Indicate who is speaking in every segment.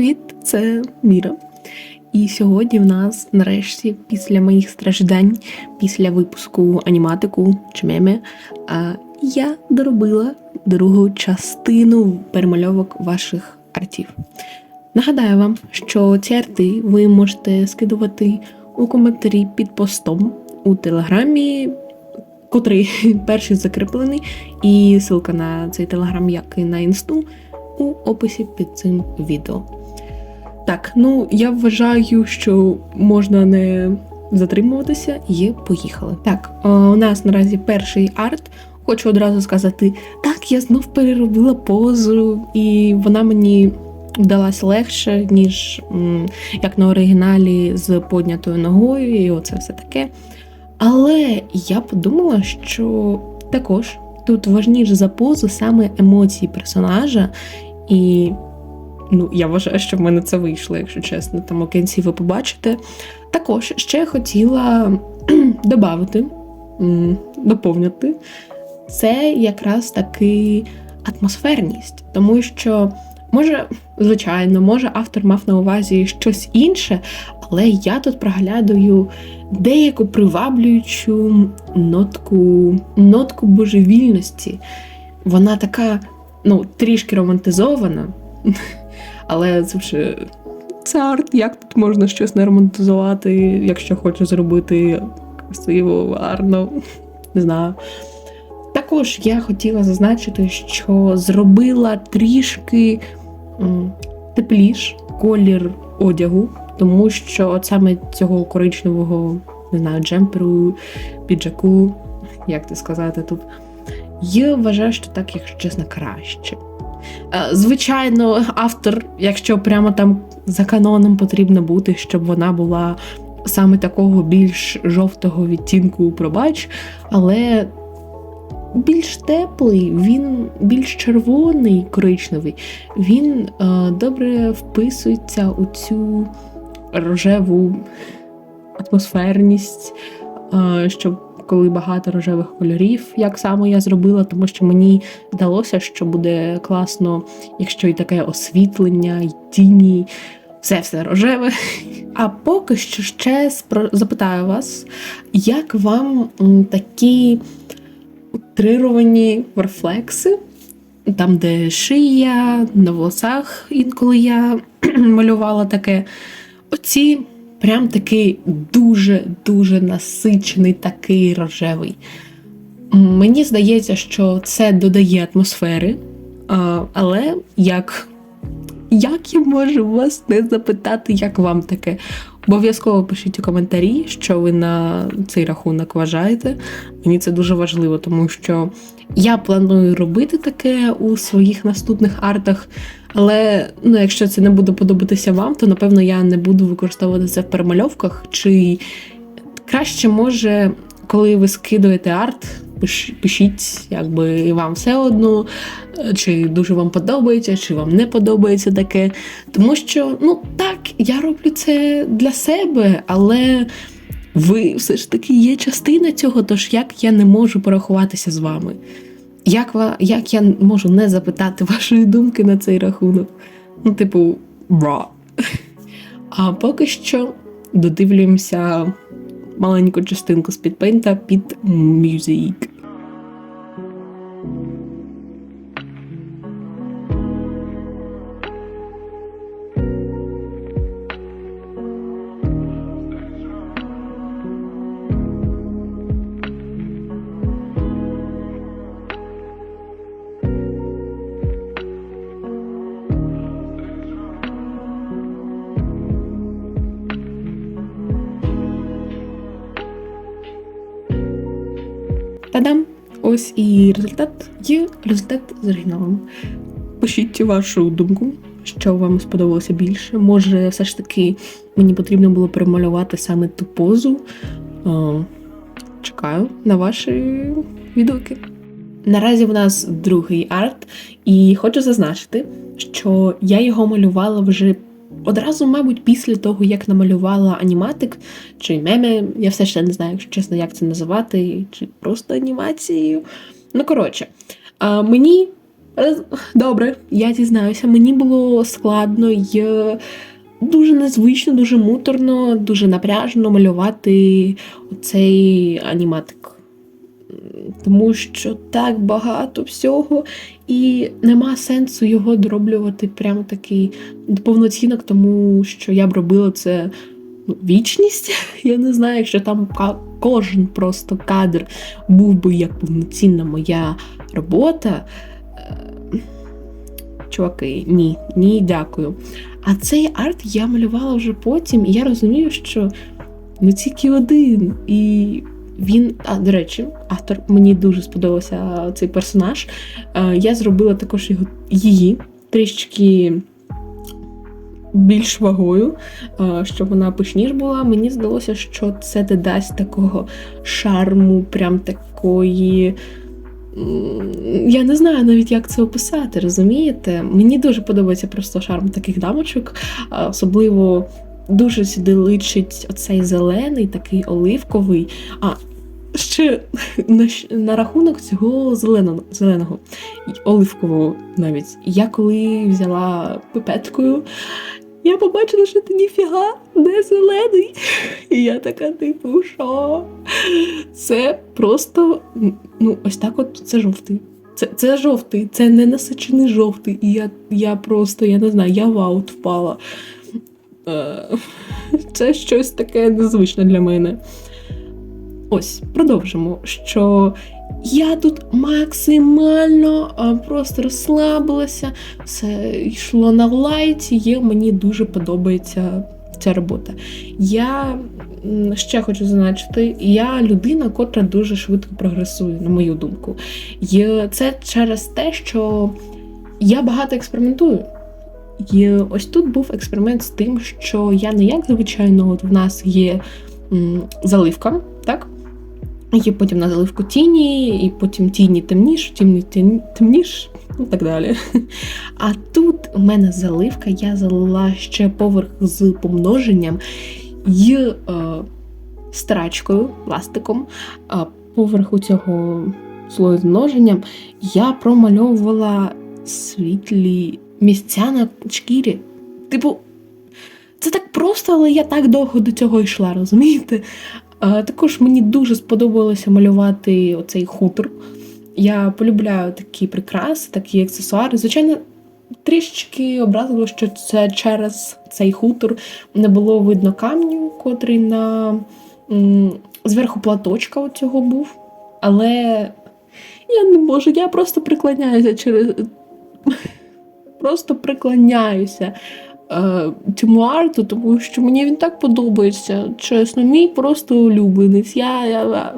Speaker 1: Привіт, це Міра. І сьогодні в нас, нарешті, після моїх страждань, після випуску аніматику чи меми, я доробила другу частину перемальовок ваших артів. Нагадаю вам, що ці арти ви можете скидувати у коментарі під постом у телеграмі, котрий перший закріплений, і ссылка на цей телеграм, як і на інсту, у описі під цим відео. Так, ну я вважаю, що можна не затримуватися і поїхали. Так, е, у нас наразі перший арт. Хочу одразу сказати, так, я знов переробила позу, і вона мені вдалась легше, ніж як на оригіналі з поднятою ногою, і оце все таке. Але я подумала, що також тут важніше за позу саме емоції персонажа, і ну, я вважаю, що в мене це вийшло, якщо чесно. Там у кінці ви побачите. Також ще хотіла додати, доповнити це якраз таки атмосферність, тому що. Може, звичайно, може автор мав на увазі щось інше, але я тут проглядаю деяку приваблюючу нотку, нотку божевільності. Вона така, ну, трішки романтизована, але це вже це арт, як тут можна щось не романтизувати, якщо хочеш зробити красиво, гарно, не знаю. Також я хотіла зазначити, що зробила трішки тепліш колір одягу, тому що от саме цього коричневого, не знаю, джемперу, піджаку, як це сказати тут, я вважаю, що так, якщо чесно, краще. Е, Звичайно, автор, якщо прямо там за каноном потрібно бути, щоб вона була саме такого більш жовтого відтінку, пробач, але більш теплий, він більш червоний, коричневий, він е, добре вписується у цю рожеву атмосферність, е, щоб коли багато рожевих кольорів, як саме я зробила, тому що мені здалося, що буде класно, якщо і таке освітлення, і тіні, все все рожеве. А поки що ще запитаю вас, як вам такі утрировані рефлекси, там, де шия, на волосах, інколи я малювала таке. Оці прям такий дуже-дуже насичений, такий рожевий. Мені здається, що це додає атмосфери, але як, як я можу вас не запитати, як вам таке? Обов'язково пишіть у коментарі, що ви на цей рахунок вважаєте. Мені це дуже важливо, тому що я планую робити таке у своїх наступних артах. Але ну, якщо це не буде подобатися вам, то напевно я не буду використовувати це в перемальовках. Чи краще може, коли ви скидуєте арт, пиш- пишіть, якби вам все одно, чи дуже вам подобається, чи вам не подобається таке. Тому що, ну так, я роблю це для себе, але ви все ж таки є частина цього, тож як я не можу порахуватися з вами? Як, як я можу не запитати вашої думки на цей рахунок? Ну, типу, бра. А поки що додивлюємося маленьку частинку з підпейнта під Music. Та-дам! Ось і результат є результат з оригіналом. Пишіть вашу думку, що вам сподобалося більше. Може, все ж таки мені потрібно було перемалювати саме ту позу. Чекаю на ваші відгуки. Наразі в нас другий арт, і хочу зазначити, що я його малювала вже одразу, мабуть, після того, як намалювала аніматик чи меми. Я все ще не знаю, якщо чесно, як це називати, чи просто анімацією. Ну, коротше, а, мені Добре, я дізнаюся. Мені було складно й дуже незвично, дуже муторно, дуже напряжно малювати оцей аніматик. Тому що так багато всього, і нема сенсу його дороблювати прямо такий повноцінно, тому що я б робила це ну, вічність. Я не знаю, якщо там кожен просто кадр був би як повноцінна моя робота. Е, Чуваки, ні, ні, дякую. А цей арт я малювала вже потім, і я розумію, що не тільки один. І він, а до речі, автор мені дуже сподобався цей персонаж. Я зробила також його її трішки більш вагою, щоб вона пишніш була. Мені здалося, що це додасть такого шарму, прям такої. Я не знаю навіть, як це описати, розумієте? Мені дуже подобається просто шарм таких дамочок, особливо дуже сюди личить оцей зелений, такий оливковий. А ще на, на рахунок цього зеленого, зеленого оливкового навіть. Я коли взяла пипеткою, я побачила, що ти ніфіга не зелений. І я така, типу, що? Це просто ну, ось так от це жовтий. Це, це жовтий, це не насичений жовтий. І я, я просто, я не знаю, я в аут впала. Е, Це щось таке незвичне для мене. Ось, продовжимо. Що я тут максимально просто розслабилася, все йшло на лайті, і мені дуже подобається ця робота. Я ще хочу зазначити, я людина, котра дуже швидко прогресує, на мою думку. І це через те, що я багато експериментую. І ось тут був експеримент з тим, що я не як звичайно, от в нас є м, заливка, так? Є потім на заливку тіні, і потім тіні темніш, тіні темніш, і так далі. А тут у мене заливка, я залила ще поверх з помноженням і е, страчкою, пластиком. А поверху цього слою з множенням я промальовувала світлі місця на шкірі. Типу, це так просто, але я так довго до цього йшла, розумієте? А, також мені дуже сподобалося малювати оцей хутор. Я полюбляю такі прикраси, такі аксесуари. Звичайно, трішечки образило, що це через цей хутор не було видно камню, котрий на зверху платочка цього був. Але я не можу, я просто приклоняюся через. Просто приклоняюся е, цьому арту, тому що мені він так подобається. Чесно, мій просто улюбленець. Я, я,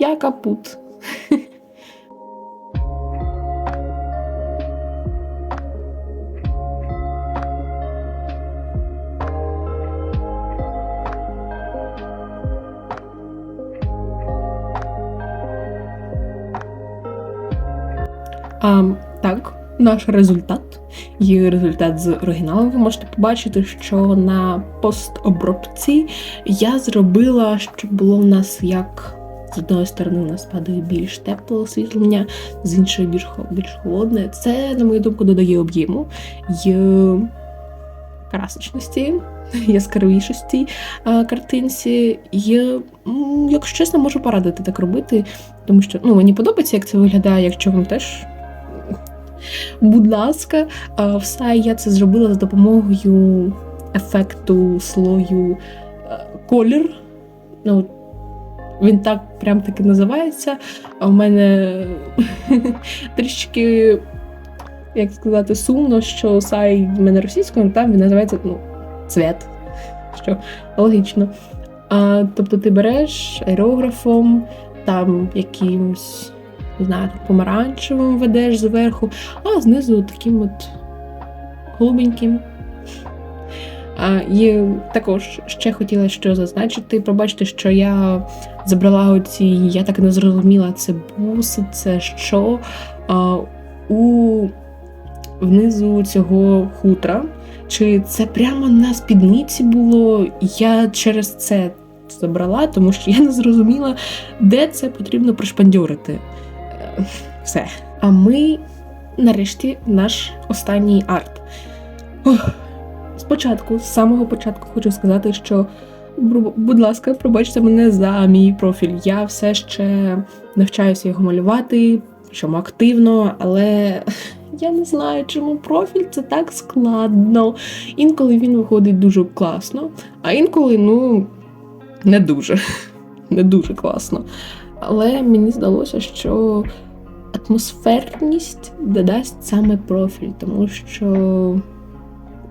Speaker 1: я капут. А, так, наш результат. Є результат з оригіналом. Ви можете побачити, що на постобробці я зробила, щоб було в нас як. З одної сторони, у нас падає більш тепле освітлення, з іншої більш, більш холодне. Це, на мою думку, додає об'єму й красочності, яскравішості е, картинці. І, якщо чесно, можу порадити так робити, тому що ну, мені подобається, як це виглядає, якщо вам теж. Будь ласка, все я це зробила за допомогою ефекту слою е, колір. Ну, він так прям таки називається. А в мене трішки, як сказати, сумно, що сайт в мене російською, там він називається ну, цвет. Що логічно. А, тобто ти береш аерографом, там якимось, не знаю, помаранчевим ведеш зверху, а знизу таким от голубеньким. І також ще хотіла що зазначити. Пробачте, що я забрала оці, я так не зрозуміла, це буси, це що. У внизу цього хутра. Чи це прямо на спідниці було? Я через це забрала, тому що я не зрозуміла, де це потрібно пришпандьорити. Все. А ми нарешті наш останній арт. Ох, спочатку, з самого початку хочу сказати, що, будь ласка, пробачте мене за мій профіль. Я все ще навчаюся його малювати, причому активно, але я не знаю, чому профіль це так складно. Інколи він виходить дуже класно, а інколи, ну, не дуже. Не дуже класно. Але мені здалося, що атмосферність додасть саме профіль, тому що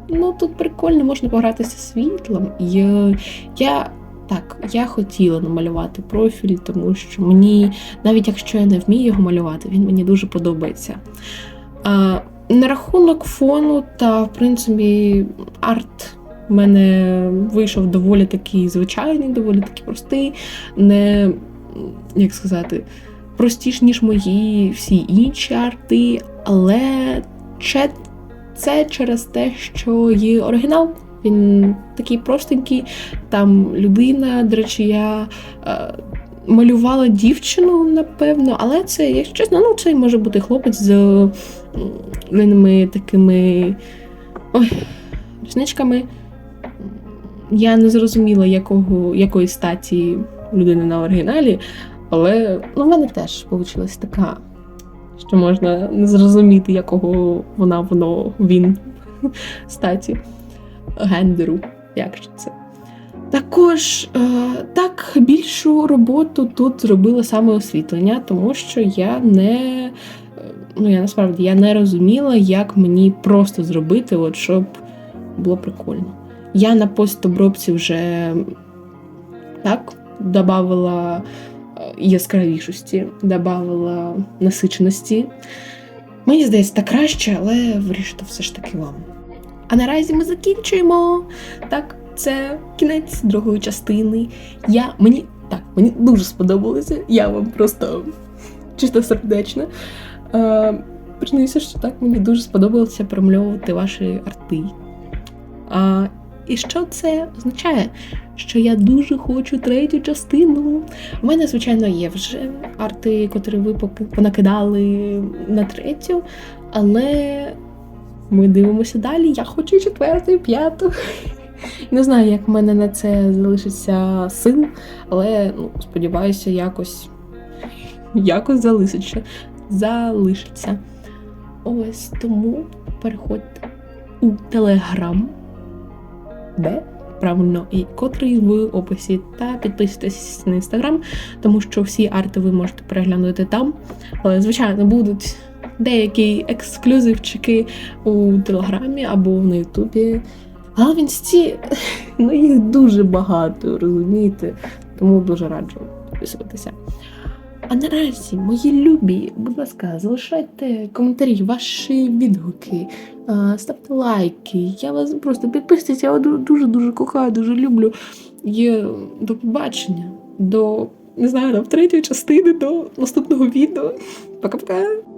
Speaker 1: ну, тут прикольно можна погратися світлом. Я, я так, я хотіла намалювати профіль, тому що мені, навіть якщо я не вмію його малювати, він мені дуже подобається. А, на рахунок фону та, в принципі, арт в мене вийшов доволі такий звичайний, доволі такий простий, не як сказати, простіш, ніж мої всі інші арти, але че- це через те, що є оригінал. Він такий простенький, там людина, до речі, я е, малювала дівчину, напевно, але це, якщо чесно, ну це може бути хлопець з м, такими ой, рісничками. Я не зрозуміла, якого, якої статі людини на оригіналі, але ну, в мене теж вийшла така, що можна не зрозуміти, якого вона, воно, він статі гендеру. Як же це? Також е, так більшу роботу тут зробила саме освітлення, тому що я не ну я насправді я не розуміла, як мені просто зробити, от щоб було прикольно. Я на постобробці вже так додавала яскравішості, додавала насиченості. Мені здається, так краще, але вирішити все ж таки вам. А наразі ми закінчуємо. Так, це кінець другої частини. Я мені так, мені дуже сподобалося. Я вам просто чисто сердечно. Е, признаюся, що так мені дуже сподобалося промальовувати ваші арти. А, і що це означає? Що я дуже хочу третю частину. У мене, звичайно, є вже арти, котрі ви понакидали на третю, але ми дивимося далі. Я хочу четверту і п'яту. Не знаю, як в мене на це залишиться сил, але ну, сподіваюся, якось, якось залишиться. залишиться. Ось тому переходьте у Телеграм, де правильно, і котрий в описі, та підписуйтесь на інстаграм, тому що всі арти ви можете переглянути там. Але, звичайно, будуть деякі ексклюзивчики у Телеграмі або на Ютубі. А в інсті ну, їх дуже багато, розумієте? Тому дуже раджу підписуватися. А наразі, мої любі, будь ласка, залишайте коментарі, ваші відгуки, ставте лайки. Я вас просто підписуйтесь, я вас дуже дуже кохаю, дуже люблю. І до побачення, до не знаю, до третьої частини, до наступного відео. Пока-пока!